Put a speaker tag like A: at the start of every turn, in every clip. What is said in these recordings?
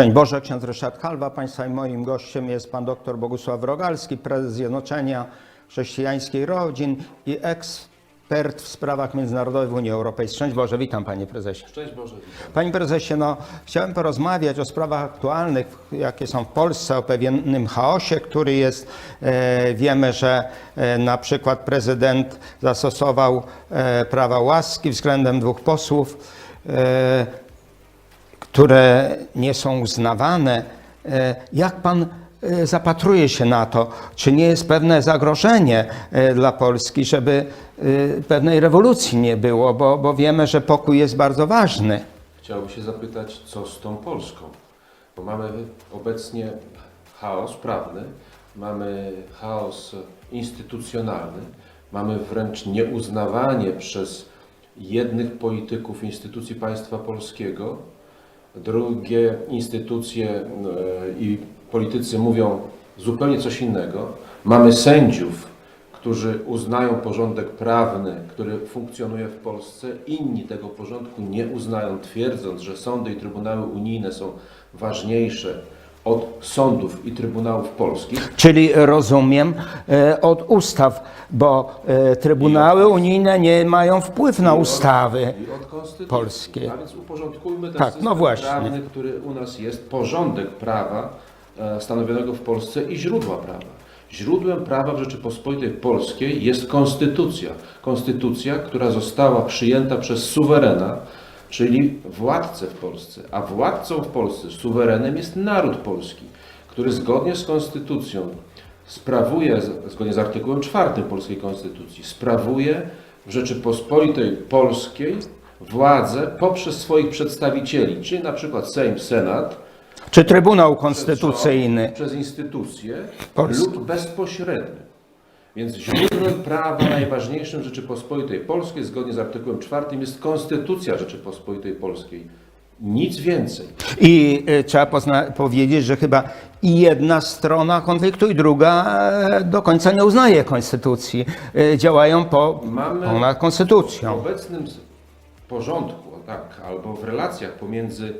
A: Szczęść Boże, ksiądz Ryszard Kalwa. Państwa i moim gościem jest pan dr Bogusław Rogalski, prezes Zjednoczenia Chrześcijańskiej Rodzin i ekspert w sprawach międzynarodowych w Unii Europejskiej. Szczęść Boże, witam panie prezesie.
B: Szczęść Boże, witam.
A: Panie prezesie, no, chciałem porozmawiać o sprawach aktualnych, jakie są w Polsce, o pewnym chaosie, który jest. E, wiemy, że e, na przykład prezydent zastosował e, prawa łaski względem dwóch posłów. Które nie są uznawane. E, Jak pan e, zapatruje się na to? Czy nie jest pewne zagrożenie e, dla Polski, żeby pewnej rewolucji nie było, bo, bo wiemy, że pokój jest bardzo ważny.
B: Chciałbym się zapytać, co z tą Polską? Bo mamy obecnie chaos prawny, mamy chaos instytucjonalny, mamy wręcz nieuznawanie przez jednych polityków instytucji państwa polskiego, drugie instytucje e, i politycy mówią zupełnie coś innego. Mamy sędziów, którzy uznają porządek prawny, który funkcjonuje w Polsce, inni tego porządku nie uznają, twierdząc, że sądy i trybunały unijne są ważniejsze od sądów i trybunałów polskich.
A: Czyli rozumiem e, od ustaw, bo e, trybunały unijne nie mają wpływu na ustawy.
B: I od konstytucji.
A: polskiej.
B: A więc uporządkujmy ten
A: Tak,
B: system
A: no właśnie.
B: prawny, który u nas jest, porządek prawa e, stanowionego w Polsce i źródła prawa. Źródłem prawa w Rzeczypospolitej Polskiej jest konstytucja. Konstytucja, która została przyjęta przez suwerena, czyli władcę w Polsce. A władcą w Polsce, suwerenem jest naród polski, który zgodnie z konstytucją sprawuje, zgodnie z artykułem 4 polskiej konstytucji, sprawuje w Rzeczypospolitej Polskiej władzę poprzez swoich przedstawicieli, czyli na przykład Sejm, Senat,
A: Czy Trybunał
B: przez
A: Konstytucyjny?
B: rząd, przez instytucje
A: Polski.
B: lub bezpośrednio. Więc źródłem prawa najważniejszym Rzeczypospolitej Polskiej, zgodnie z artykułem 4, jest Konstytucja Rzeczypospolitej Polskiej. Nic więcej.
A: I e, trzeba powiedzieć, że chyba i jedna strona konfliktu, i druga e, do końca nie uznaje konstytucji. E, Działają po,
B: Mamy
A: ponad
B: W
A: konstytucją.
B: obecnym z- porządku, tak, albo w relacjach pomiędzy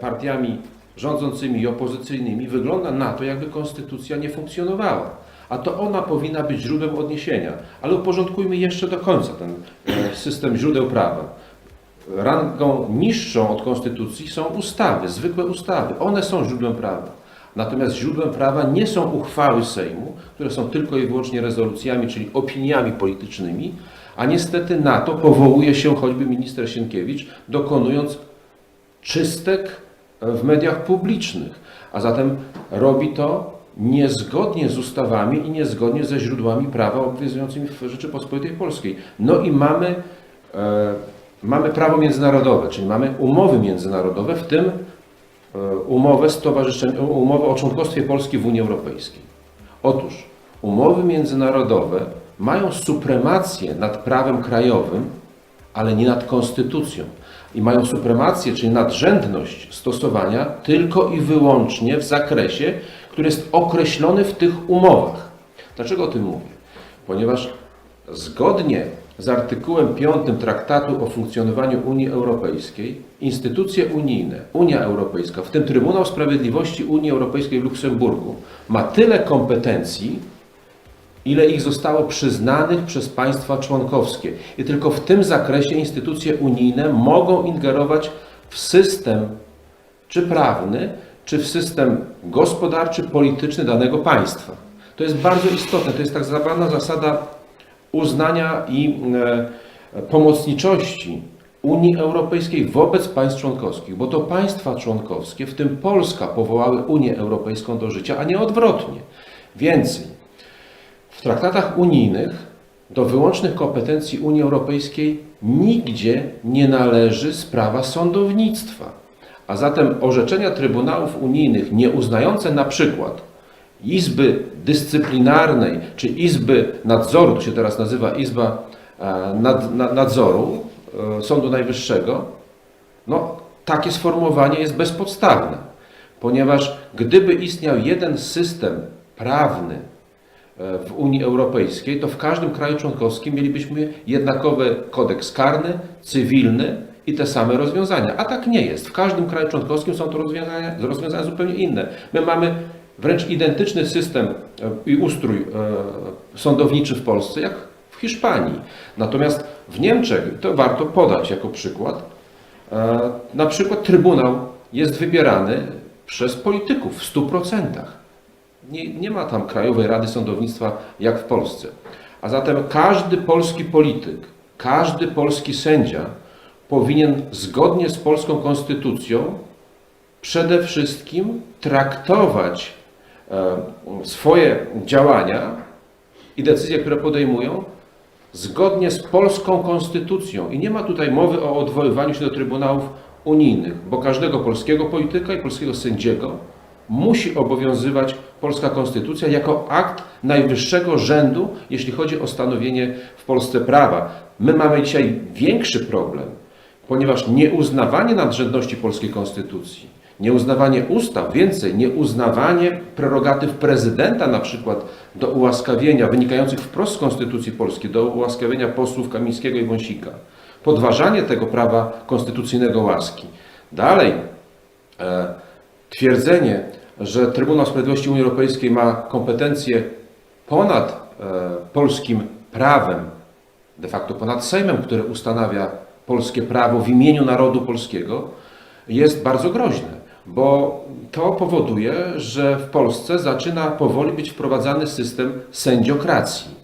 B: partiami rządzącymi i opozycyjnymi wygląda na to, jakby konstytucja nie funkcjonowała. A to ona powinna być źródłem odniesienia. Ale uporządkujmy jeszcze do końca ten e, system źródeł prawa. Rangą niższą od konstytucji są ustawy, zwykłe ustawy. One są źródłem prawa. Natomiast źródłem prawa nie są uchwały Sejmu, które są tylko i wyłącznie rezolucjami, czyli opiniami politycznymi, a niestety na to powołuje się choćby minister Sienkiewicz, dokonując czystek w mediach publicznych. A zatem robi to niezgodnie z ustawami i niezgodnie ze źródłami prawa obowiązującymi w Rzeczypospolitej Polskiej. No i mamy, e, mamy prawo międzynarodowe, czyli mamy umowy międzynarodowe, w tym e, umowę, stowarzyszeń- umowę o członkostwie Polski w Unii Europejskiej. Otóż umowy międzynarodowe mają supremację nad prawem krajowym, ale nie nad konstytucją. I mają supremację, czyli nadrzędność stosowania tylko i wyłącznie w zakresie, który jest określony w tych umowach. Dlaczego o tym mówię? Ponieważ zgodnie z artykułem 5 Traktatu o funkcjonowaniu Unii Europejskiej, instytucje unijne, Unia Europejska, w tym Trybunał Sprawiedliwości Unii Europejskiej w Luksemburgu, ma tyle kompetencji, ile ich zostało przyznanych przez państwa członkowskie. I tylko w tym zakresie instytucje unijne mogą ingerować w system czy prawny, czy w system gospodarczy, polityczny danego państwa. To jest bardzo istotne. To jest tak zwana zasada uznania i e, pomocniczości Unii Europejskiej wobec państw członkowskich, bo to państwa członkowskie, w tym Polska, powołały Unię Europejską do życia, a nie odwrotnie. Więcej, w traktatach unijnych do wyłącznych kompetencji Unii Europejskiej nigdzie nie należy sprawa sądownictwa. A zatem orzeczenia trybunałów unijnych nie uznające na przykład Izby Dyscyplinarnej czy Izby Nadzoru, to się teraz nazywa Izba e, nad, na- Nadzoru e, Sądu Najwyższego, no, takie sformułowanie jest bezpodstawne, ponieważ gdyby istniał jeden system prawny e, w Unii Europejskiej, to w każdym kraju członkowskim mielibyśmy jednakowy kodeks karny, cywilny i te same rozwiązania. A tak nie jest. W każdym kraju członkowskim są to rozwiązania, rozwiązania zupełnie inne. My mamy wręcz identyczny system e, i ustrój e, sądowniczy w Polsce jak w Hiszpanii. Natomiast w Niemczech, to warto podać jako przykład, e, na przykład Trybunał jest wybierany przez polityków w 100%. Nie, nie ma tam Krajowej Rady Sądownictwa jak w Polsce. A zatem każdy polski polityk, każdy polski sędzia powinien zgodnie z polską konstytucją przede wszystkim traktować e, swoje działania i decyzje, które podejmują, zgodnie z polską konstytucją. I nie ma tutaj mowy o odwoływaniu się do trybunałów unijnych, bo każdego polskiego polityka i polskiego sędziego musi obowiązywać polska konstytucja jako akt najwyższego rzędu, jeśli chodzi o stanowienie w Polsce prawa. My mamy dzisiaj większy problem, ponieważ nieuznawanie nadrzędności polskiej konstytucji, nieuznawanie ustaw, więcej, nieuznawanie prerogatyw prezydenta na przykład do ułaskawienia, wynikających wprost z konstytucji polskiej, do ułaskawienia posłów Kamińskiego i Wąsika, podważanie tego prawa konstytucyjnego łaski. Dalej, e, twierdzenie, że Trybunał Sprawiedliwości Unii Europejskiej ma kompetencje ponad e, polskim prawem, de facto ponad Sejmem, który ustanawia polskie prawo w imieniu narodu polskiego, jest bardzo groźne, bo to powoduje, że w Polsce zaczyna powoli być wprowadzany system sędziokracji.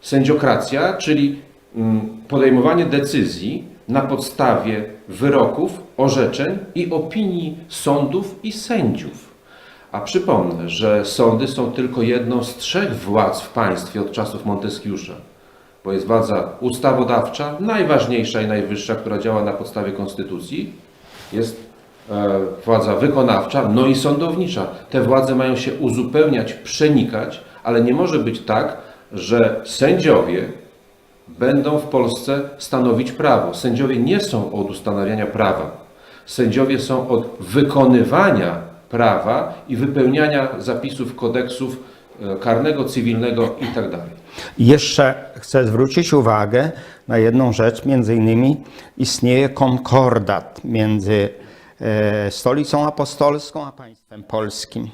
B: Sędziokracja, czyli mm, podejmowanie decyzji na podstawie wyroków, orzeczeń i opinii sądów i sędziów. A przypomnę, że sądy są tylko jedną z trzech władz w państwie od czasów Monteskiusza, bo jest władza ustawodawcza, najważniejsza i najwyższa, która działa na podstawie konstytucji, jest e, władza wykonawcza, no i sądownicza. Te władze mają się uzupełniać, przenikać, ale nie może być tak, że sędziowie będą w Polsce stanowić prawo. Sędziowie nie są od ustanawiania prawa. Sędziowie są od wykonywania prawa i wypełniania zapisów kodeksów karnego, cywilnego tak itd.
A: Jeszcze chcę zwrócić uwagę na jedną rzecz, między innymi istnieje konkordat między e, Stolicą Apostolską a państwem polskim.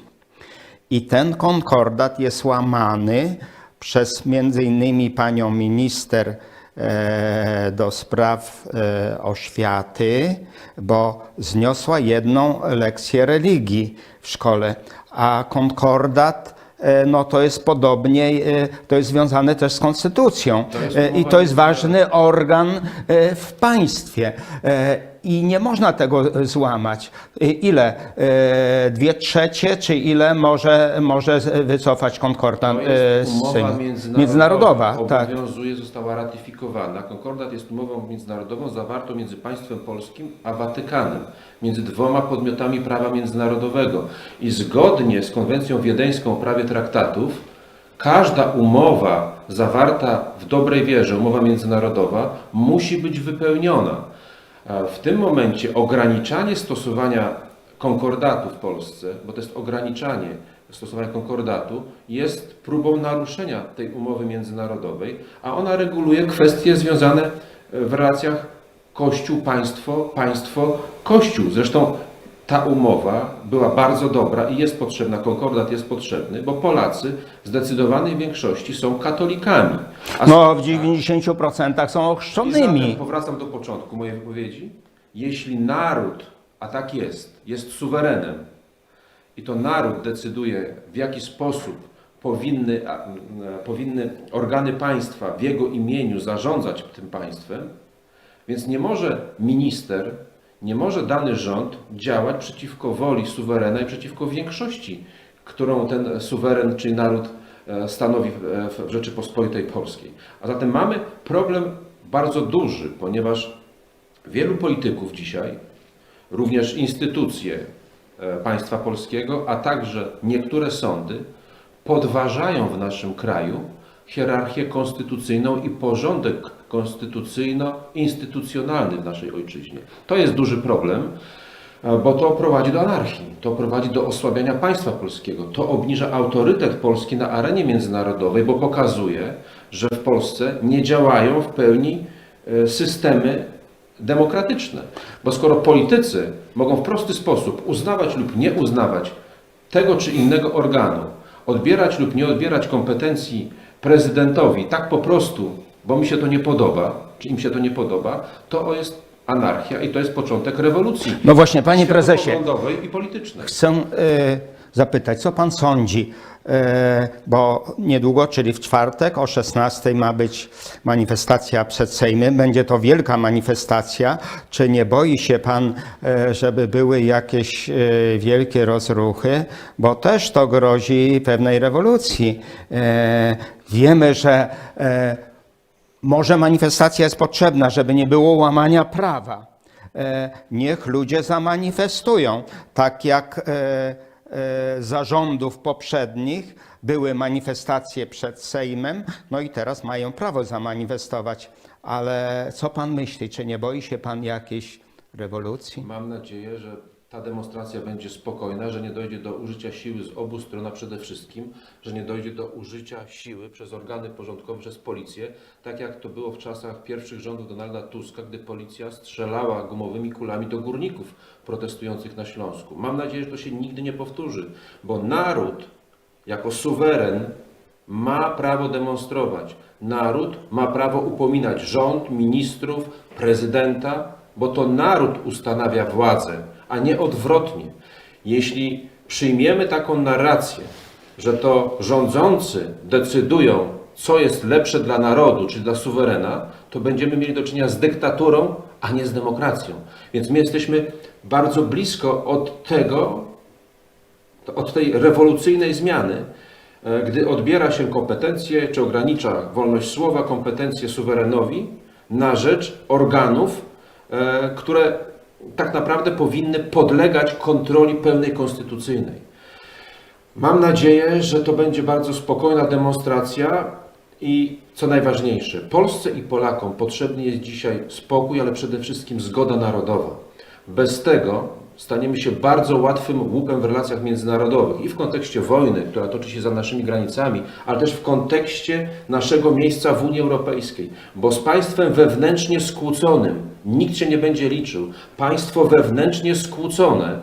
A: I ten konkordat jest łamany przez między innymi panią minister e, do spraw e, oświaty, bo zniosła jedną lekcję religii w szkole, a konkordat e, no to jest podobnie, e, to jest związane też z konstytucją
B: jest
A: E, i to jest ważny organ e, w państwie. E, I nie można tego e, złamać. Ile? E, Dwie trzecie, czy ile może, może wycofać konkordat e, z
B: umowa
A: Sejmu?
B: międzynarodowa,
A: międzynarodowa tak.
B: obowiązuje, została ratyfikowana. Konkordat jest umową międzynarodową zawartą między państwem polskim a Watykanem, między dwoma podmiotami prawa międzynarodowego. I zgodnie z konwencją wiedeńską o prawie traktatów, każda umowa zawarta w dobrej wierze, umowa międzynarodowa, musi być wypełniona. W tym momencie ograniczanie stosowania konkordatu w Polsce, bo to jest ograniczanie stosowania konkordatu, jest próbą naruszenia tej umowy międzynarodowej, a ona reguluje kwestie związane w relacjach Kościół-państwo, państwo-Kościół. Zresztą ta umowa była bardzo dobra i jest potrzebna, konkordat jest potrzebny, bo Polacy w zdecydowanej większości są katolikami. A
A: No w 90% są
B: i
A: ochrzczonymi.
B: powracam do początku mojej wypowiedzi. Jeśli naród, a tak jest, jest suwerenem i to naród decyduje, w jaki sposób powinny, a, m, powinny organy państwa w jego imieniu zarządzać tym państwem, więc nie może minister, nie może dany rząd działać przeciwko woli suwerena i przeciwko większości, którą ten suweren czy naród e, stanowi w- w w Rzeczypospolitej Polskiej. A zatem mamy problem bardzo duży, ponieważ wielu polityków dzisiaj, również instytucje e, państwa polskiego, a także niektóre sądy podważają w naszym kraju hierarchię konstytucyjną i porządek konstytucyjno-instytucjonalny w naszej ojczyźnie. To jest duży problem, e, bo to prowadzi do anarchii, to prowadzi do osłabiania państwa polskiego, to obniża autorytet Polski na arenie międzynarodowej, bo pokazuje, że w Polsce nie działają w pełni e, systemy demokratyczne. Bo skoro politycy mogą w prosty sposób uznawać lub nie uznawać tego czy innego organu, odbierać lub nie odbierać kompetencji prezydentowi tak po prostu, bo mi się to nie podoba, czy im się to nie podoba, to jest anarchia i to jest początek rewolucji
A: No właśnie, panie prezesie,
B: i politycznej.
A: chcę e, zapytać, co pan sądzi, e, bo niedługo, czyli w czwartek o 16 ma być manifestacja przed Sejmem. Będzie to wielka manifestacja. Czy nie boi się pan, e, żeby były jakieś e, wielkie rozruchy, bo też to grozi pewnej rewolucji. E, Wiemy, że e, może manifestacja jest potrzebna, żeby nie było łamania prawa. E, Niech ludzie zamanifestują, tak jak e, e, zarządów poprzednich były manifestacje przed Sejmem, no i teraz mają prawo zamanifestować. Ale co pan myśli? Czy nie boi się pan jakiejś rewolucji?
B: Mam nadzieję, że ta demonstracja będzie spokojna, że nie dojdzie do użycia siły z obu stron, a przede wszystkim, że nie dojdzie do użycia siły przez organy porządkowe, przez policję, tak jak to było w czasach pierwszych rządów Donalda Tuska, gdy policja strzelała gumowymi kulami do górników protestujących na Śląsku. Mam nadzieję, że to się nigdy nie powtórzy, bo naród jako suweren ma prawo demonstrować. Naród ma prawo upominać rząd, ministrów, prezydenta, bo to naród ustanawia władzę, a nie odwrotnie. Jeśli przyjmiemy taką narrację, że to rządzący decydują, co jest lepsze dla narodu czy dla suwerena, to będziemy mieli do czynienia z dyktaturą, a nie z demokracją. Więc my jesteśmy bardzo blisko od tego, od tej rewolucyjnej zmiany, e, gdy odbiera się kompetencje, czy ogranicza wolność słowa, kompetencje suwerenowi na rzecz organów, e, które tak naprawdę powinny podlegać kontroli pełnej konstytucyjnej. Mam nadzieję, że to będzie bardzo spokojna demonstracja i co najważniejsze, Polsce i Polakom potrzebny jest dzisiaj spokój, ale przede wszystkim zgoda narodowa. Bez tego staniemy się bardzo łatwym łupem w relacjach międzynarodowych i w kontekście wojny, która toczy się za naszymi granicami, ale też w kontekście naszego miejsca w Unii Europejskiej, bo z państwem wewnętrznie skłóconym nikt się nie będzie liczył. Państwo wewnętrznie skłócone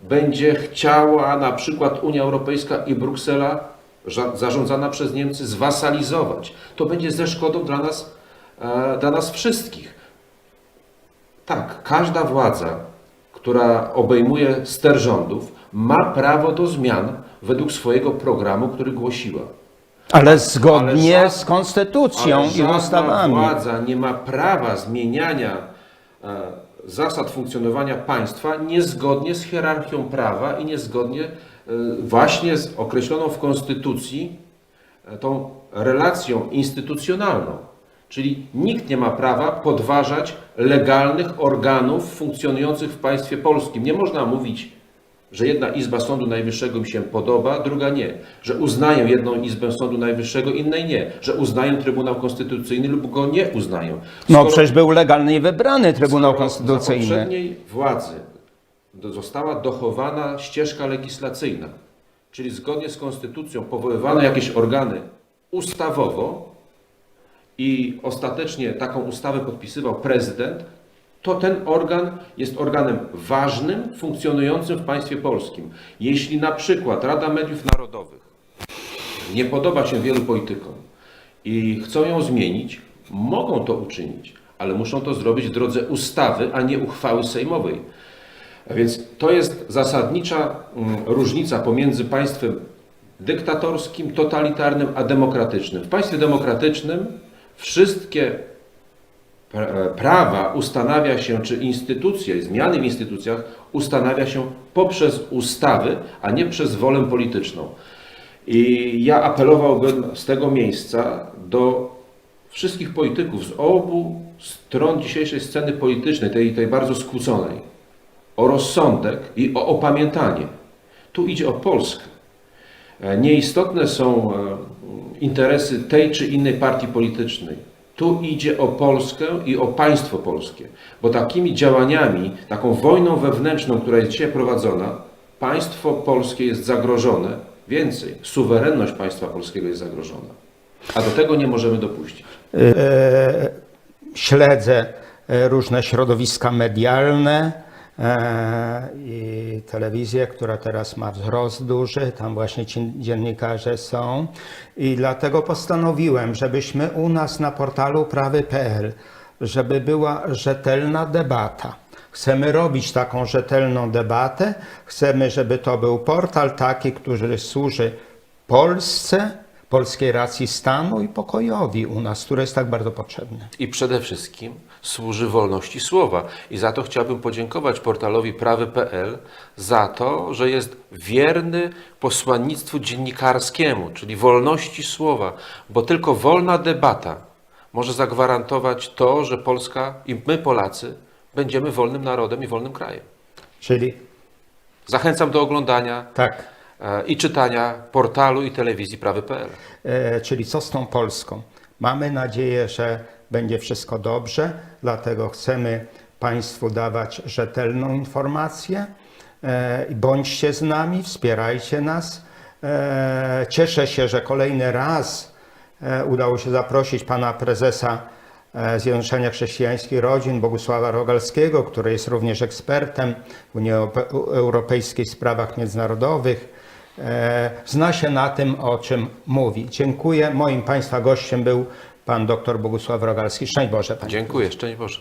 B: będzie chciała na przykład Unia Europejska i Bruksela zarządzana przez Niemcy zwasalizować. To będzie ze szkodą dla nas, e, dla nas wszystkich. Tak, każda władza, która obejmuje ster rządów, ma prawo do zmian według swojego programu, który głosiła.
A: Ale zgodnie
B: Ale
A: z konstytucją i ustawami.
B: władza nie ma prawa zmieniania e, zasad funkcjonowania państwa niezgodnie z hierarchią prawa i niezgodnie e, właśnie z określoną w Konstytucji e, tą relacją instytucjonalną. Czyli nikt nie ma prawa podważać legalnych organów funkcjonujących w państwie polskim. Nie można mówić, że jedna izba Sądu Najwyższego mi się podoba, druga nie. Że uznają jedną izbę Sądu Najwyższego, innej nie. Że uznają Trybunał Konstytucyjny lub go nie uznają.
A: No
B: Skoro-
A: przecież był legalny i wybrany Trybunał
B: skoro Za
A: Konstytucyjny.
B: poprzedniej władzy została dochowana ścieżka legislacyjna, czyli zgodnie z konstytucją powoływano jakieś organy ustawowo i ostatecznie taką ustawę podpisywał prezydent, to ten organ jest organem ważnym, funkcjonującym w państwie polskim. Jeśli na przykład Rada Mediów Narodowych nie podoba się wielu politykom i chcą ją zmienić, mogą to uczynić, ale muszą to zrobić w drodze ustawy, a nie uchwały sejmowej. A więc to jest zasadnicza mm, różnica pomiędzy państwem dyktatorskim, totalitarnym, a demokratycznym. W państwie demokratycznym wszystkie pra- prawa ustanawia się, czy instytucje, zmiany w instytucjach ustanawia się poprzez ustawy, a nie przez wolę polityczną. I ja apelowałbym z tego miejsca do wszystkich polityków z obu stron dzisiejszej sceny politycznej, tej, tej bardzo skłóconej, o rozsądek i o opamiętanie. Tu idzie o Polskę. E, Nieistotne są e, interesy tej czy innej partii politycznej. Tu idzie o Polskę i o państwo polskie, bo takimi działaniami, taką wojną wewnętrzną, która jest dzisiaj prowadzona, państwo polskie jest zagrożone. Więcej, suwerenność państwa polskiego jest zagrożona. A do tego nie możemy dopuścić.
A: e, śledzę e, różne środowiska medialne e, i telewizję, która teraz ma wzrost duży, tam właśnie ci dziennikarze są. I dlatego postanowiłem, żebyśmy u nas na portalu prawy.pl, żeby była rzetelna debata. Chcemy robić taką rzetelną debatę, chcemy, żeby to był portal taki, który służy Polsce, polskiej racji stanu i pokojowi u nas, który jest tak bardzo potrzebny.
B: I przede wszystkim służy wolności słowa. I za to chciałbym podziękować portalowi prawy.pl za to, że jest wierny posłannictwu dziennikarskiemu, czyli wolności słowa, bo tylko wolna debata może zagwarantować to, że Polska i my Polacy będziemy wolnym narodem i wolnym krajem.
A: Czyli
B: Zachęcam do oglądania
A: tak,
B: e, i czytania portalu i telewizji prawy.pl.
A: e, czyli co z tą Polską? Mamy nadzieję, że będzie wszystko dobrze, dlatego chcemy Państwu dawać rzetelną informację. E, bądźcie z nami, wspierajcie nas. E, cieszę się, że kolejny raz e, udało się zaprosić pana prezesa Zjednoczenia Chrześcijańskich Rodzin, Bogusława Rogalskiego, który jest również ekspertem w Unii Europe- Europejskiej w sprawach międzynarodowych. Zna się na tym, o czym mówi. Dziękuję. Moim Państwa gościem był pan dr Bogusław Rogalski. Szczęść Boże, panie.
B: Dziękuję, szczęść Boże.